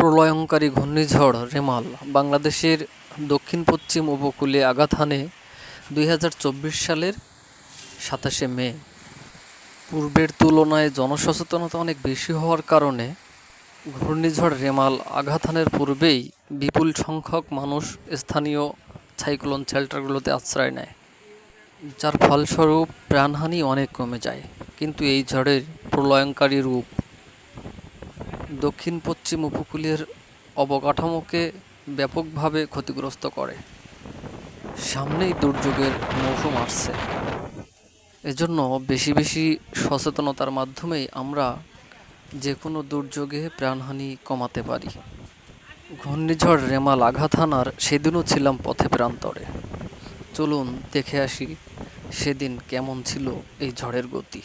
প্রলয়ঙ্কারী ঘূর্ণিঝড় রেমাল বাংলাদেশের দক্ষিণ পশ্চিম উপকূলে আঘাত হানে দুই হাজার চব্বিশ সালের সাতাশে মে। পূর্বের তুলনায় জনসচেতনতা অনেক বেশি হওয়ার কারণে ঘূর্ণিঝড় রেমাল আঘাত হানের পূর্বেই বিপুল সংখ্যক মানুষ স্থানীয় সাইক্লোন শেল্টারগুলোতে আশ্রয় নেয়, যার ফলস্বরূপ প্রাণহানি অনেক কমে যায়। কিন্তু এই ঝড়ের প্রলয়ঙ্কারী রূপ দক্ষিণ পশ্চিম উপকূলের অবকাঠামোকে ব্যাপকভাবে ক্ষতিগ্রস্ত করে। সামনেই দুর্যোগের মৌসুম আসছে। এজন্য বেশি বেশি সচেতনতার মাধ্যমেই আমরা যে কোনো দুর্যোগে প্রাণহানি কমাতে পারি। ঘূর্ণিঝড় রেমাল আঘাত হানার সেদিনও ছিলাম পথে প্রান্তরে। চলুন দেখে আসি সেদিন কেমন ছিল এই ঝড়ের গতি।